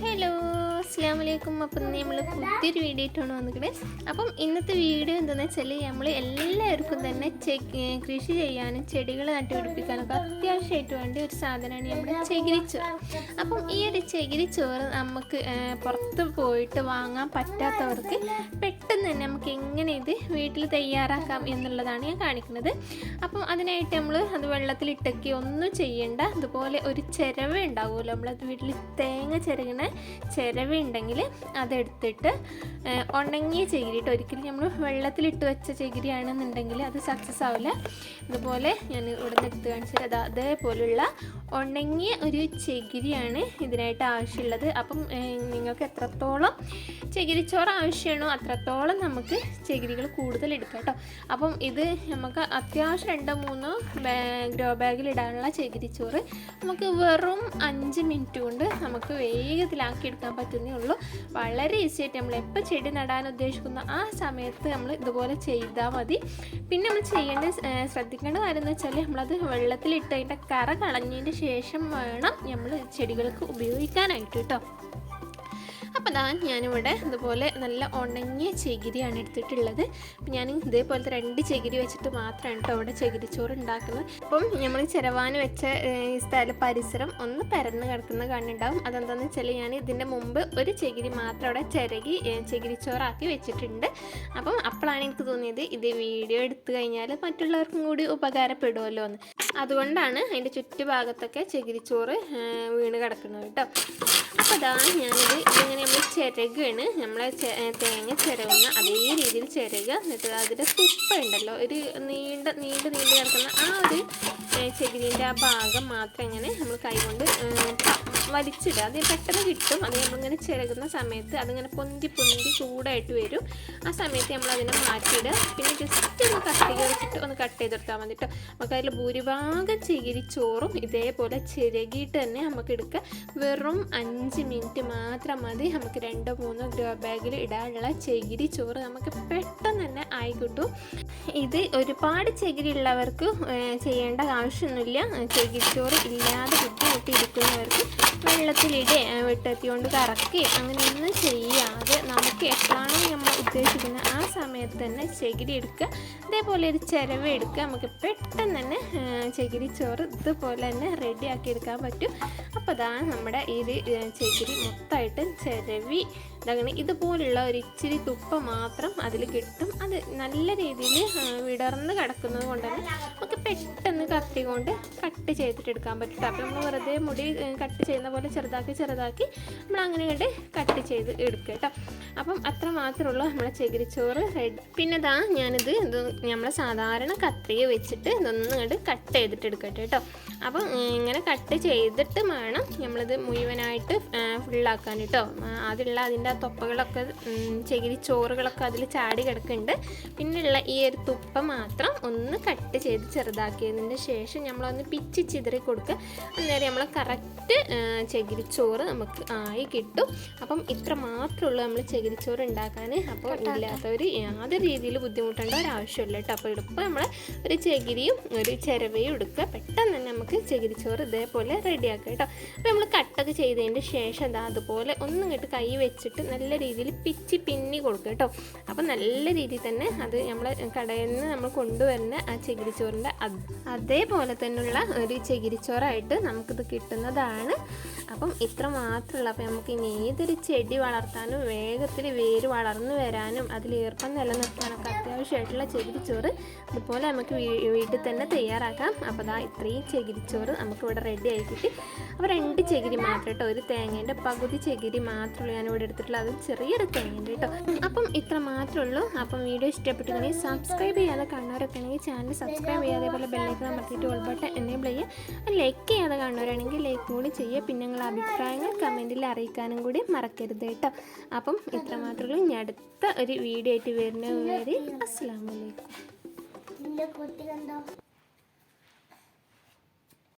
hello. അസ്സാം വലൈക്കും അപ്പം നമ്മൾ പുതിയൊരു വീഡിയോ ആയിട്ടാണ് വന്നിട്ട് അപ്പം ഇന്നത്തെ വീഡിയോ എന്താണെന്ന് വെച്ചാൽ നമ്മൾ എല്ലാവർക്കും തന്നെ കൃഷി ചെയ്യാനും ചെടികൾ നട്ടുപിടിപ്പിക്കാനൊക്കെ അത്യാവശ്യമായിട്ട് വേണ്ട ഒരു സാധനമാണ് നമ്മുടെ ചകിരിച്ചോറ്. അപ്പം ഈ ഒരു ചകിരിച്ചോറ് നമുക്ക് പുറത്ത് പോയിട്ട് വാങ്ങാൻ പറ്റാത്തവർക്ക് പെട്ടെന്ന് തന്നെ നമുക്ക് എങ്ങനെ ഇത് വീട്ടിൽ തയ്യാറാക്കാം എന്നുള്ളതാണ് ഞാൻ കാണിക്കുന്നത്. അപ്പം അതിനായിട്ട് നമ്മൾ അത് വെള്ളത്തിൽ വെള്ളത്തിലിട്ടൊക്കെ ഒന്നും ചെയ്യേണ്ട. അതുപോലെ ഒരു ചിരവ ഉണ്ടാവുമല്ലോ. നമ്മളത് വീട്ടിൽ തേങ്ങ ചിരകണ ചിരവ ഉണ്ടെങ്കിൽ അതെടുത്തിട്ട് ഉണങ്ങിയ ചകിരിയിട്ട് ഒരിക്കലും നമ്മൾ വെള്ളത്തിലിട്ട് വെച്ച ചകിരിയാണെന്നുണ്ടെങ്കിൽ അത് സക്സസ് ആവില്ല. അതുപോലെ ഞാൻ ഇവിടെ നിന്ന് എടുത്ത് കാണിച്ചത് അത് അതേപോലുള്ള ഉണങ്ങിയ ഒരു ചകിരിയാണ് ഇതിനായിട്ട് ആവശ്യമുള്ളത്. അപ്പം നിങ്ങൾക്ക് എത്രത്തോളം ചകിരിച്ചോറ് ആവശ്യമാണോ അത്രത്തോളം നമുക്ക് ചകിരികൾ കൂടുതൽ എടുക്കാം കേട്ടോ. അപ്പം ഇത് നമുക്ക് അത്യാവശ്യം രണ്ടോ മൂന്നോ ഗ്രോ ബാഗിൽ ഇടാനുള്ള ചകിരിച്ചോറ് നമുക്ക് വെറും അഞ്ച് മിനിറ്റ് കൊണ്ട് നമുക്ക് വേഗത്തിലാക്കി എടുക്കാൻ പറ്റുന്നേ ഉള്ളൂ. വളരെ ഈസി ആയിട്ട് നമ്മൾ എപ്പോൾ ചെടി നടാൻ ഉദ്ദേശിക്കുന്ന ആ സമയത്ത് നമ്മൾ ഇതുപോലെ ചെയ്താൽ മതി. പിന്നെ നമ്മൾ ചെയ്യേണ്ട ശ്രദ്ധിക്കേണ്ട കാര്യം എന്ന് വെച്ചാൽ നമ്മളത് വെള്ളത്തിലിട്ട് അതിന്റെ കറ കളഞ്ഞതിന്റെ ശേഷം വേണം നമ്മൾ ചെടികൾക്ക് ഉപയോഗിക്കാനായിട്ട് കേട്ടോ അപ്പോൾ ദാ ഞാനിവിടെ ഇതുപോലെ നല്ല ഉണങ്ങിയ ചകിരിയാണ് എടുത്തിട്ടുള്ളത്. അപ്പം ഞാൻ ഇതേപോലത്തെ രണ്ട് ചകിരി വെച്ചിട്ട് മാത്രമാണ് കേട്ടോ അവിടെ ചകിരിച്ചോറ് ഉണ്ടാക്കുന്നത്. അപ്പം നമ്മൾ ചിരവാന് വെച്ച സ്ഥല പരിസരം ഒന്ന് പരന്ന് കിടക്കുന്ന കണ്ണുണ്ടാവും. അതെന്താണെന്ന് വെച്ചാൽ ഞാൻ ഇതിന്റെ മുമ്പ് ഒരു ചകിരി മാത്രം അവിടെ ചിരകി ചകിരിച്ചോറാക്കി വെച്ചിട്ടുണ്ട്. അപ്പം അപ്പോഴാണ് എനിക്ക് തോന്നിയത് ഇത് വീഡിയോ എടുത്തു കഴിഞ്ഞാൽ മറ്റുള്ളവർക്കും കൂടി ഉപകാരപ്പെടുമല്ലോ എന്ന്. അതുകൊണ്ടാണ് അതിന്റെ ചുറ്റുഭാഗത്തൊക്കെ ചകിരിച്ചോറ് വീണ് കിടക്കുന്നത് കേട്ടോ അപ്പോൾ അതാണ് ഞാനിത് ചിരകാണ്. നമ്മളെ തേങ്ങ ചിരകുന്ന അതേ രീതിയിൽ ചിരക. എന്നിട്ട് അതിന്റെ തുപ്പ ഉണ്ടല്ലോ ഒരു നീണ്ട നീണ്ട് നീണ്ട് കിടക്കുന്ന ആ ഒരു ചകിരീന്റെ ആ ഭാഗം മാത്രം ഇങ്ങനെ നമ്മൾ കൈകൊണ്ട് വലിച്ചിടുക. അത് പെട്ടെന്ന് കിട്ടും. അത് നമ്മളിങ്ങനെ ചിരകുന്ന സമയത്ത് അതിങ്ങനെ പൊന്തി പൊന്തി ചൂടായിട്ട് വരും. ആ സമയത്ത് നമ്മൾ അതിനെ മാറ്റിയിടുക. പിന്നെ ജസ്റ്റ് ഒന്ന് കത്തിക വെച്ചിട്ട് ഒന്ന് കട്ട് ചെയ്തെടുത്താൽ മതി കേട്ടോ നമുക്ക് അതിൽ ഭൂരിഭാഗം ചകിരി ചോറും ഇതേപോലെ ചിരകിയിട്ട് തന്നെ നമുക്ക് എടുക്കുക വെറും അഞ്ച് മിനിറ്റ് മാത്രം മതി. നമുക്ക് രണ്ടോ മൂന്നോ ഗ്രോ ബാഗിൽ ഇടാനുള്ള ചകിരി ചോറ് നമുക്ക് പെട്ടെന്ന് തന്നെ ആയി കിട്ടും. ഇത് ഒരുപാട് ചകിരി ഉള്ളവർക്ക് ചെയ്യേണ്ട ആവശ്യമൊന്നുമില്ല. ചകിരിച്ചോറ് ചോറ് ഇല്ലാതെ ബുദ്ധിമുട്ടി ഇരിക്കുന്നവർക്ക് വെള്ളത്തിലിടെ വെട്ടെത്തി കൊണ്ട് കറക്കി അങ്ങനെയൊന്നും ചെയ്യാതെ നമുക്ക് എപ്പോഴാണോ നമ്മൾ ഉദ്ദേശിക്കുന്നത് ആ സമയത്ത് തന്നെ ചകിരി എടുക്കുക. അതേപോലെ ഒരു ചിരവ എടുക്കുക. നമുക്ക് പെട്ടെന്ന് തന്നെ ചകിരി ചോറ് ഇതുപോലെ തന്നെ റെഡിയാക്കി എടുക്കാൻ പറ്റും. അപ്പോൾ അതാണ് നമ്മുടെ ഈ ചകിരി മൊത്തമായിട്ട് ചിരവി. അതങ്ങനെ ഇതുപോലുള്ള ഒരു ഇച്ചിരി തുപ്പ മാത്രം അതിൽ കിട്ടും. അത് നല്ല രീതിയിൽ വിടർന്ന് കിടക്കുന്നത് കൊണ്ട് തന്നെ നമുക്ക് പെട്ടെന്ന് കത്തി കൊണ്ട് കട്ട് ചെയ്തിട്ട് എടുക്കാൻ പറ്റും അപ്പോൾ നമ്മൾ വെറുതെ മുടി കട്ട് ചെയ്യുന്ന പോലെ ചെറുതാക്കി ചെറുതാക്കി നമ്മൾ അങ്ങനെ കണ്ട് കട്ട് ചെയ്ത് എടുക്കുക കേട്ടോ അപ്പം അത്ര മാത്രമേ ഉള്ളൂ നമ്മളെ ചകിരിച്ചോറ് റെഡി പിന്നെ ഇതാ ഞാനിത് ഇത് നമ്മളെ സാധാരണ കത്രിക വെച്ചിട്ട് ഇതൊന്നും കട്ട് ചെയ്തിട്ട് എടുക്കട്ടെ കേട്ടോ അപ്പം ഇങ്ങനെ കട്ട് ചെയ്തിട്ട് വേണം നമ്മളിത് മുഴുവനായിട്ട് ഫുള്ളാക്കാൻ കേട്ടോ അതിലുള്ള അതിന്റെ ആ തൊപ്പകളൊക്കെ ചകിരിച്ചോറുകളൊക്കെ ചകിരി അതിൽ ചാടി കിടക്കുന്നുണ്ട്. പിന്നെയുള്ള ഈ ഒരു തുപ്പ മാത്രം ഒന്ന് കട്ട് ചെയ്ത് ചെറുതാക്കിയതിന് ശേഷം നമ്മളൊന്ന് പിച്ചി ചിതറി കൊടുക്കുക. അന്നേരം നമ്മൾ കറക്റ്റ് ചകിരിച്ചോറ് നമുക്ക് ആയി കിട്ടും. അപ്പം ഇത്ര മാത്രമുള്ളൂ നമ്മൾ ചകിരിച്ചോറ് ഉണ്ടാക്കാൻ. അപ്പോൾ ഇല്ലാത്തവർ യാതൊരു രീതിയിൽ ബുദ്ധിമുട്ടേണ്ട ഒരാവശ്യമില്ല കേട്ടോ. അപ്പോൾ എളുപ്പം നമ്മൾ ഒരു ചകിരിയും ഒരു ചിരവയും എടുക്കുക. പെട്ടെന്ന് തന്നെ നമുക്ക് ചകിരിച്ചോറ് ഇതേപോലെ റെഡിയാക്കുക കേട്ടോ. അപ്പോൾ നമ്മൾ കട്ടൊക്കെ ചെയ്തതിന്റെ ശേഷം അതാ അതുപോലെ ഒന്നും ഇങ്ങോട്ട് കൈ വെച്ചിട്ട് നല്ല രീതിയിൽ പിച്ചി പിന്നി കൊടുക്കുക കേട്ടോ. അപ്പോൾ നല്ല രീതിയിൽ തന്നെ അത് നമ്മൾ കടയിൽ നിന്ന് നമ്മൾ കൊണ്ടുവരുന്ന ആ ചകിരിച്ചോറിന്റെ അത് അതേപോലെ തന്നെയുള്ള ഒരു ചകിരിച്ചോറായിട്ട് നമുക്കിത് കിട്ടുന്നതാണ്. അപ്പം ഇത്ര മാത്രമല്ല അപ്പം നമുക്ക് ഇനി ഏതൊരു ചെടി വളർത്താനും വേഗത്തിൽ വേര് വളർന്നു വരാനും അതിൽ ഈർപ്പം നിലനിർത്താനൊക്കെ അത്യാവശ്യമായിട്ടുള്ള ചകിരിച്ചോറ് ഇതുപോലെ നമുക്ക് വീട്ടിൽ തന്നെ തയ്യാറാക്കാം. അപ്പോൾ ദാ ഇത്രയും ചകിരിച്ചോറ് നമുക്ക് ഇവിടെ റെഡി ആക്കിയിട്ട് അപ്പോൾ രണ്ട് ചകിരി മാത്രം കേട്ടോ. ഒരു തേങ്ങേന്റെ പകുതി ചകിരി മാത്രമേ ഞാൻ ഇവിടെ എടുത്തിട്ടുള്ളൂ അത് ചെറിയൊരു തേങ്ങേന്റെ കേട്ടോ. അപ്പം ഇത്ര മാത്രമേ ഉള്ളൂ. അപ്പം വീഡിയോ ഇഷ്ടപ്പെട്ടിട്ടുണ്ടെങ്കിൽ സബ്സ്ക്രൈബ് ചെയ്യാതെ കാണുന്നവരൊക്കെ ആണെങ്കിൽ ചാനൽ സബ്സ്ക്രൈബ് ചെയ്യാതെ അതേപോലെ ബെല്ലൈക്കൺ അമർത്തിയിട്ട് ഓൾ ബട്ടൺ എനേബിൾ ചെയ്യുക. ലൈക്ക് ചെയ്യാതെ കാണുന്നവരാണെങ്കിൽ ലൈക്ക് കൂടി ചെയ്യുക. പിന്നെ നിങ്ങൾ അഭിപ്രായങ്ങൾ കമന്റിൽ അറിയിക്കാനും കൂടി മറക്കരുത് കേട്ടോ. അപ്പം ഇത്ര മാത്രമേ ഉള്ളൂ. ഇനി അടുത്ത ഒരു വീഡിയോ ആയിട്ട് വരുന്ന വരെ അസ്സാം വലൈക്കും